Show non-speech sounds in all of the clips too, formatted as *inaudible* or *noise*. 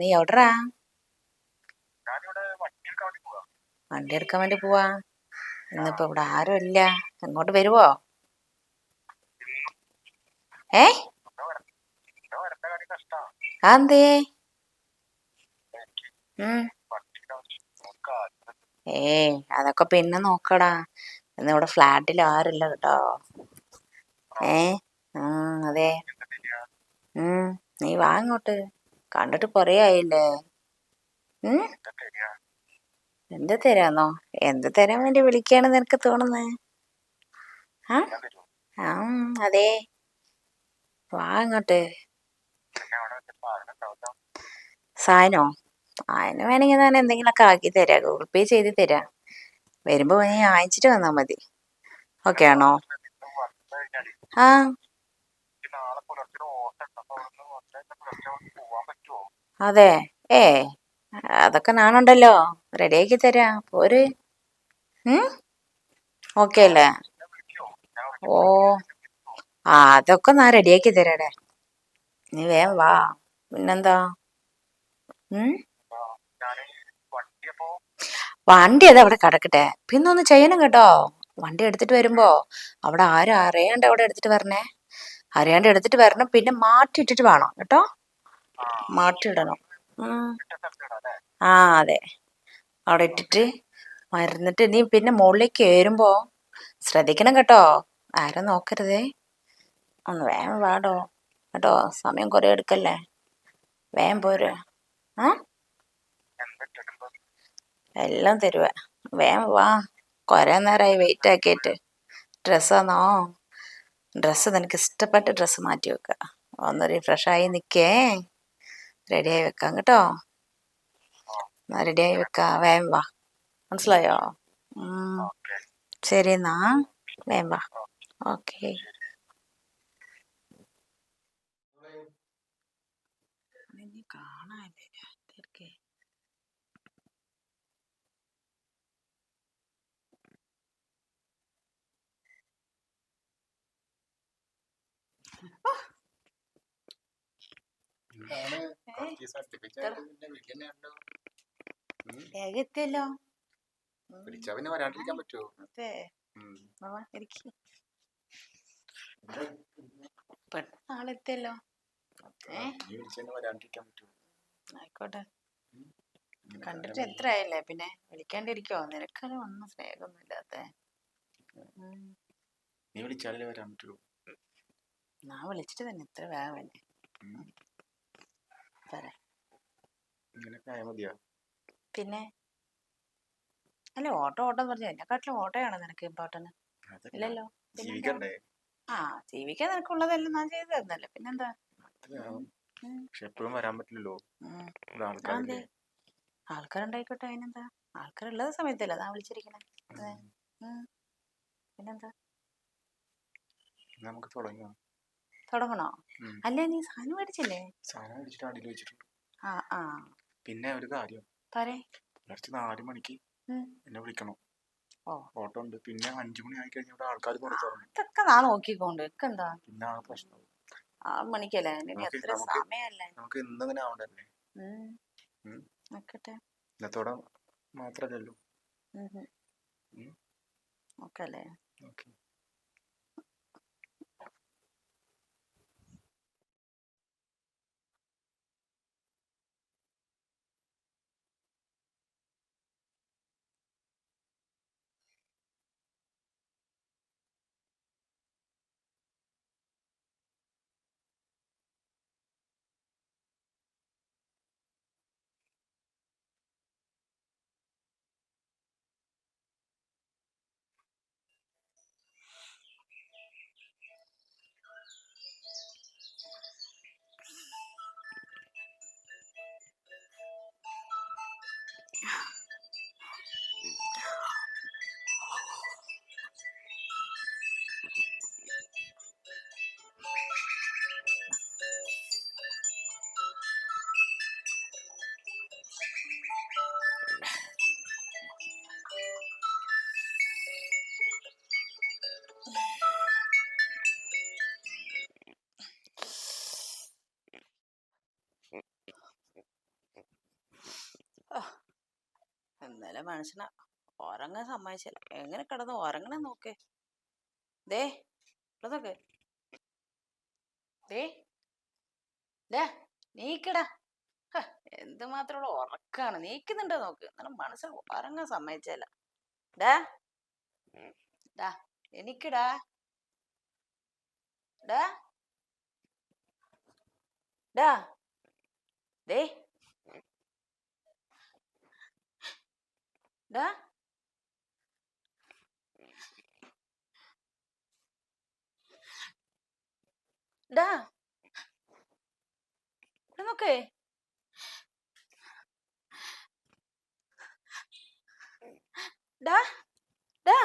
നീ എവിടറാ വണ്ടി എടുക്കാൻ വേണ്ടി പോവാ? ഇന്നിപ്പോ ഇവിടെ ആരും ഇല്ല. ഇങ്ങോട്ട് വരുവോ? ഏ? അതെന്തേ? ഏ അതൊക്കെ പിന്നെ നോക്കടാ. ഇന്ന് ഇവിടെ ഫ്ലാറ്റിൽ ആരില്ല കേട്ടോ. ഏ? അതെ. ഉം നീ വാ ഇങ്ങോട്ട്. കണ്ടിട്ട് കൊറേ ആയില്ലേ? എന്ത് തരാന്നോ? എന്ത് തരാൻ വേണ്ടി വിളിക്കാണ് നിനക്ക് തോന്നുന്നത് ആ? ആ അതെ. വാ ഇങ്ങോട്ട് സാധനോ? അതിന് വേണമെങ്കിൽ ഞാൻ എന്തെങ്കിലുമൊക്കെ ആക്കി തരാം. ഗൂഗിൾ പേ ചെയ്ത് തരാം. വരുമ്പോ നീ വാങ്ങിച്ചിട്ട് വന്നാ മതി. ഓക്കെ ആണോ? ആ. അതെ. ഏ അതൊക്കെ നാണുണ്ടല്ലോ. റെഡിയാക്കി തരാം. പോര്. ഓക്കെ അല്ലേ? ഓ ആ അതൊക്കെ ഞാൻ റെഡിയാക്കി തരാടെ. നീ വേ വാ. പിന്നെന്താ? വണ്ടി അത് അവിടെ കിടക്കട്ടെ. പിന്നെ ഒന്ന് ചെയ്യണം കേട്ടോ. വണ്ടി എടുത്തിട്ട് വരുമ്പോ അവിടെ ആരും അറിയാണ്ട് അവിടെ എടുത്തിട്ട് വരണേ? അറിയാണ്ട് എടുത്തിട്ട് വരണം. പിന്നെ മാറ്റി ഇട്ടിട്ട് വേണം കേട്ടോ. അല്ലേ ആ. അതെ. അവിടെ ഇട്ടിട്ട് മരുന്നിട്ട് നീ പിന്നെ മുകളിലേക്ക് കയറുമ്പോ ശ്രദ്ധിക്കണം കേട്ടോ. ആരും നോക്കരുതേ. ഒന്ന് വേഗം വാടോ. കേട്ടോ സമയം കുറെ എടുക്കല്ലേ? വേഗം പോര്. ആ? എല്ലാം തരുവ. വേഗം വാ. കുറെ നേരമായി വെയിറ്റ് ആക്കിയിട്ട്. ഡ്രസ്സാന്നോ ഡ്രസ്സ് നിനക്ക് ഇഷ്ടപ്പെട്ട ഡ്രസ്സ് മാറ്റി വെക്കുക ഒന്ന് റിഫ്രഷായി നിൽക്കേ റെഡിയായി വെക്കാം കേട്ടോ. റെഡിയായി വെക്കാം. വേഗം വാ. മനസ്സിലായോ? ശരി എന്നാ. വേഗം വാ. ഓക്കെ. കാണാനില്ല തിരക്കേ എന്താണ് കുറച്ച് സർട്ടിഫിക്കറ്റ് ആയിട്ട് പിന്നെ വിളിക്കന്നെയാണല്ലോ വേഗം എത്തിയല്ലോ വിളിച്ചാ പിന്നെ വരാണ്ടിരിക്കാൻ പറ്റുമോ പെട്ടെന്ന് ആളെത്തിയല്ലോ ആയിക്കോട്ടെ കണ്ടിട്ട് എത്ര ആയില്ലേ പിന്നെ വിളിക്കാണ്ടിരിക്കോ നിനക്കത് ഒന്നും സ്നേഹമൊന്നും ഇല്ലാത്ത നീ വിളിച്ചാലേ വരാൻ പറ്റുള്ളൂ ഞാൻ വിളിച്ചിട്ട് തന്നെ ഇത്ര വേഗം. പോരെ. പിന്നെ? അല്ല ഓട്ടോ ഓട്ടോ എന്ന് പറഞ്ഞാൽ എന്നെക്കാട്ടിലും ഓട്ടോയാണ് നിനക്ക് ഇമ്പോർട്ടന്റ് ഇല്ലല്ലോ. ആ ജീവിക്കാൻ നിനക്കുള്ളതല്ല ഞാൻ ചെയ്തു തരുന്നല്ലോ പിന്നെന്താ പക്ഷെ എപ്പോഴും വരാൻ പറ്റില്ലല്ലോ. ആൾക്കാരുണ്ടായിക്കോട്ടെ അതിനെന്താ? ആൾക്കാരുള്ളത് സമയത്തല്ലേ ഞാൻ വിളിച്ചിരിക്കണേ. പിന്നെന്താ നമുക്ക് തുടങ്ങാം. തുടങ്ങണോ. അല്ലേ നീ സാധനം മേടിച്ചില്ലേ? സാധനം മേടിച്ചിട്ട് അടിയിൽ വെച്ചിട്ടുണ്ട്. ആ ആ. പിന്നെ ഒരു കാര്യം. പറയേ. പുലർച്ചെ നാല് മണിക്ക് എന്നെ വിളിക്കണം. ഓട്ടോ ഉണ്ട്. പിന്നെ അഞ്ചു മണി ആയി കഴിഞ്ഞ ഇവിടെ ആൾക്കാർ ഇതൊക്കെ നാ നോക്കിക്കോണ്ട്. എന്താ? പിന്നെ ആ പ്രശ്നം. ആറ് മണിക്കല്ലേ? എത്ര സമയല്ലേ? നമുക്ക് ഇന്നിങ്ങനെ ആവണ്ടല്ലേ. നോക്കട്ടെ. ഇന്നത്തോടെ മാത്രല്ലല്ലോ. ഓക്കെ അല്ലേ? ഓക്കെ. ഇന്നലെ മനുഷ്യനെ. ഉറങ്ങാൻ സമ്മതിച്ചില്ല. എങ്ങനെ കിടന്ന് ഉറങ്ങണേ നോക്ക്. ദേ ഇവിടെ നോക്ക് ദേ ദേ നീക്കടാ. എന്തുമാത്രമുള്ള ഉറക്കാണ്. നീക്കുന്നുണ്ടോ നോക്ക്. എന്നാലും മനസ്സിൽ ഉറങ്ങാൻ സമ്മതിച്ചല്ല. ഡാ ഡാ എനിക്കടാ. ഡാ ഡാ ദേ ഡാ ഡാ നോക്കേ ഡാ ഡാ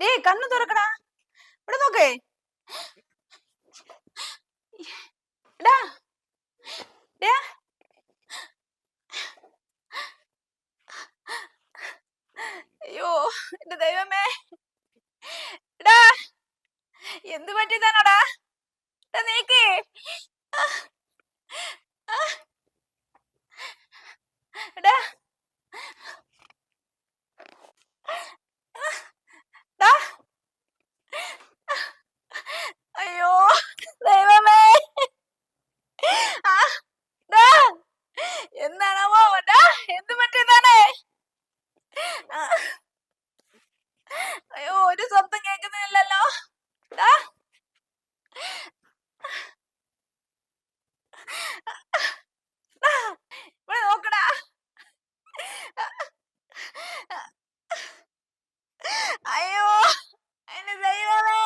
ഡേ കണ്ണു തുറക്കടാ. ഇവിടെ നോക്കേ. ഡാ ഡാ അയ്യോ എന്റെ ദൈവമേ. എടാ എന്ത് പറ്റിയതാണോടാ? നീക്കേ എടാ ഡാ. അയ്യോ ദൈവമേ ആ, ഡാ. എന്താണാവോ ഡാ എന്ത് പറ്റിയതാണ് ആ. അയ്യോ ഒരു ശബ്ദം കേൾക്കുന്നില്ലല്ലോ. ഇവിടെ നോക്കടാ. അയ്യോ. എന്റെ ദൈവമേ.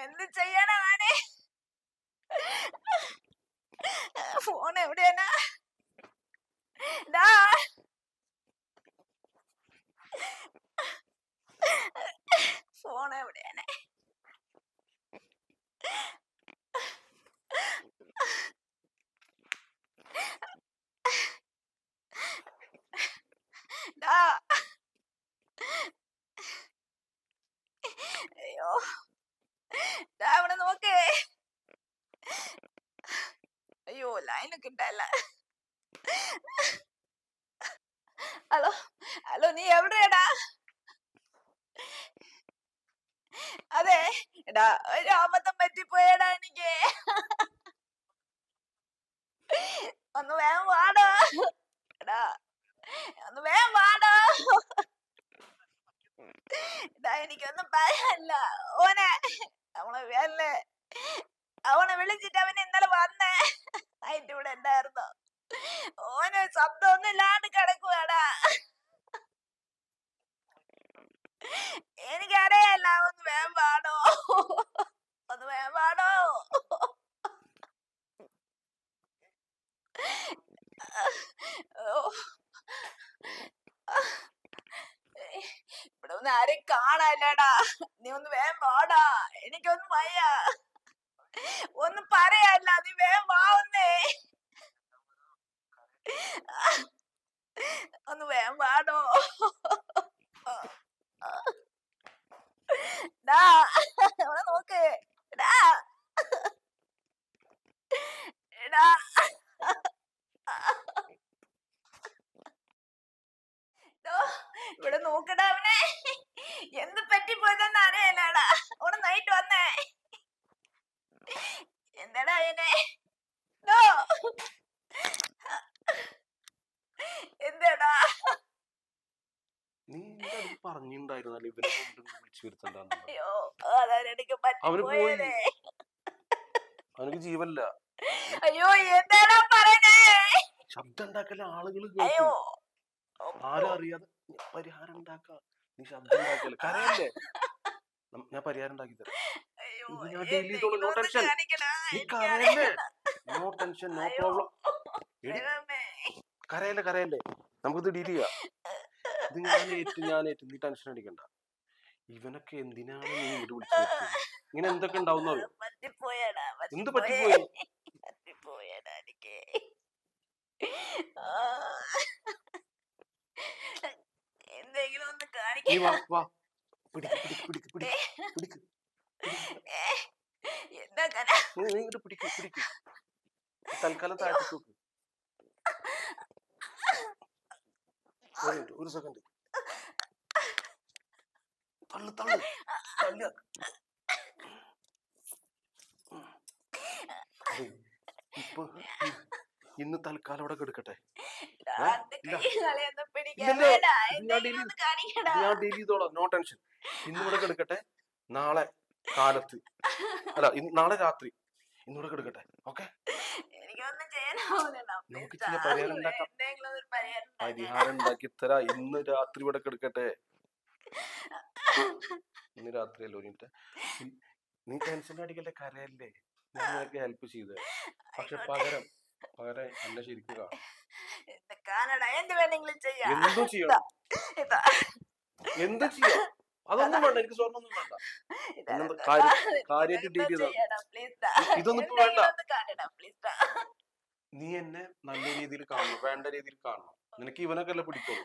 എന്ത് ചെയ്യണമാണ് ഫോൺ എവിടെയാണ് ഡാ ഫോൺ എവിടെയാണ് ഡാ അയ്യോ ഡാ ഇവിടെ നോക്കേ അയ്യോ ലൈന് കിട്ടല്ല ഹലോ ഹലോ നീ എവിടെയാടാ അതെ എടാ ഒരു അബദ്ധം പറ്റിപ്പോയടാ എനിക്ക് ഒന്ന് വേഗം വാടാ എടാ ഒന്ന് വേഗം വാടാ എടാ എനിക്കൊന്നും പറയാനില്ല ഓനെ നമ്മളെ വേലെ അവനെ വിളിച്ചിട്ട് അവൻ ഇന്നലെ വന്നേ നൈറ്റ് ഇവിടെ ഉണ്ടായിരുന്നു ഓന് ശബ്ദമൊന്നും ഇല്ലാണ്ട് കിടക്കുവാടാ. എനിക്കറിയാല്ല ഒന്ന് വേം പാടോ? ഒന്ന് വേം പാടോ. ഇവിടെ ഒന്നും ആരെയും കാണാനില്ലടാ. നീ ഒന്ന് വേം വാടാ എനിക്കൊന്നും വയ്യ. ഒന്നും പറയാല്ല നീ വേഗം വാവുന്നേ ഒന്ന്. വേഗം വാടോ. ഡാ നോക്ക്. ഡാ. ഡോ, ഇവിടെ നോക്കടാ അവനെ എന്ത് പറ്റിപ്പോയതെന്ന് അറിയാലടാ അവിടെ നൈറ്റ് വന്നേ എന്താടാ അതിനെ ഡോ. എന്താടാ നീ എന്റെ അടുത്ത് പറഞ്ഞിട്ടുണ്ടായിരുന്നല്ലോ ഇവനെ കൊണ്ട് വിളിച്ചു വരുത്തണ്ടെന്ന് അവന് പോയി. അവനക്ക് ജീവല്ല അയ്യോ എന്താടാ പറഞ്ഞേ ശബ്ദം ഉണ്ടാക്കല്ല ആളുകൾ അയ്യോ ആരും അറിയാതെ പരിഹാരം ഉണ്ടാക്ക. നീ ശബ്ദം ഉണ്ടാക്കല്ല കരയല്ലേ? ഞാൻ പരിഹാരം ഉണ്ടാക്കി തരാം. ഞാൻ ഒന്ന് tension. കാണിക്കടാ, നീ കരയല്ലേ? No tension no problem. കരയല്ലേ കരയല്ലേ? നമുക്കിത് ഡീൽ ചെയ്യാം. ഇത് ഞാൻ ഏറ്റു ഞാൻ ഏറ്റു നീ ടെൻഷൻ അടിക്കണ്ട. ഇവനൊക്കെ എന്തിനാണ് നീ ഇങ്ങോട്ട് വിളിച്ചത് ഇങ്ങനെ എന്തൊക്കെ ഉണ്ടാവുന്ന എന്ത് പറ്റിപ്പോയേ. എന്തെങ്കിലും ഒന്ന് നീ തൽക്കാലം വാ വാ പിടിക്ക് പിടിക്ക് പിടിക്ക് പിടിക്ക് പിടിക്ക് എന്താ കന നീ നീ ഇങ്ങോട്ട് പിടിക്ക് പിടിക്ക് തൽക്കാലം താഴ്ത്തി നോക്ക് ഒരു സെക്കൻഡ്. തള്ളു തള്ളു തള്ളു. ഇപ്പൊ ഇന്ന് തൽക്കാലം അവിടെ കിടക്കട്ടെ. ഞാൻ ഡീൽ ചെയ്തോളാം നോ ടെൻഷൻ ഇന്ന് ഇവിടെ കിടക്കട്ടെ. നാളെ കാലത്ത്. അല്ല നാളെ രാത്രി. ഇന്നിവിടെ കിടക്കട്ടെ ഓക്കെ എനിക്കൊന്നും ചെയ്യാനാവുന്നില്ല. നമുക്ക് please ചില പരിഹാരം ഉണ്ടാക്കാം. പരിഹാരം. ഉണ്ടാക്കി തരാ ഇന്ന് രാത്രി ഇവിടെ കിടക്കട്ടെ. ഇന്ന് രാത്രി അല്ലോ നീ ടെൻഷൻ അടിക്കല്ലേ കരയല്ലേ? ഞാൻ നിനക്ക് ഹെൽപ്പ് ചെയ്ത് പക്ഷെ പകരം പകരം എന്നെ ശരിക്കുക എന്ത് ചെയ്യാം. എന്തും ചെയ്യണം ഇതാ. എന്തും ചെയ്യാം. അതൊന്നും വേണ്ട. എനിക്ക് സ്വർണൊന്നും വേണ്ട. ഇതാ. എന്നെന്താ ഇതാ. കാര്യം- ഇതൊന്ന് വേണ്ട. നീ എന്നെ നല്ല രീതിയിൽ കാണണം വേണ്ട രീതിയിൽ കാണണം. നിനക്ക് ഇവനൊക്കെ അല്ലേ പിടിക്കുള്ളൂ.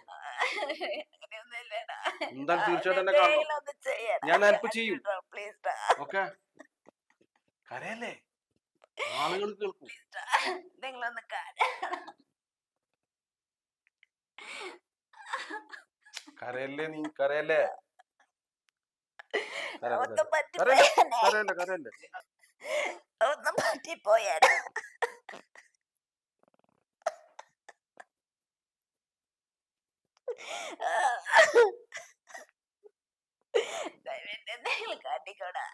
എന്തായാലും തീർച്ചയായിട്ടും എന്നെ കാണണം. ഞാൻ ഹെൽപ്പ് ചെയ്യും. ഓക്കെ? കരയല്ലേ? ആളുകൾ കേൾക്കും. ഒന്ന് കരയല്ലേ നീ? കരയല്ലേ? കരയല്ലേ, കരയല്ലേ പറ്റിപ്പോയാ ഒന്നും പറ്റിപ്പോയാടാ *laughs* ദൈവം എന്തെങ്കിലും കാട്ടിക്കോടാ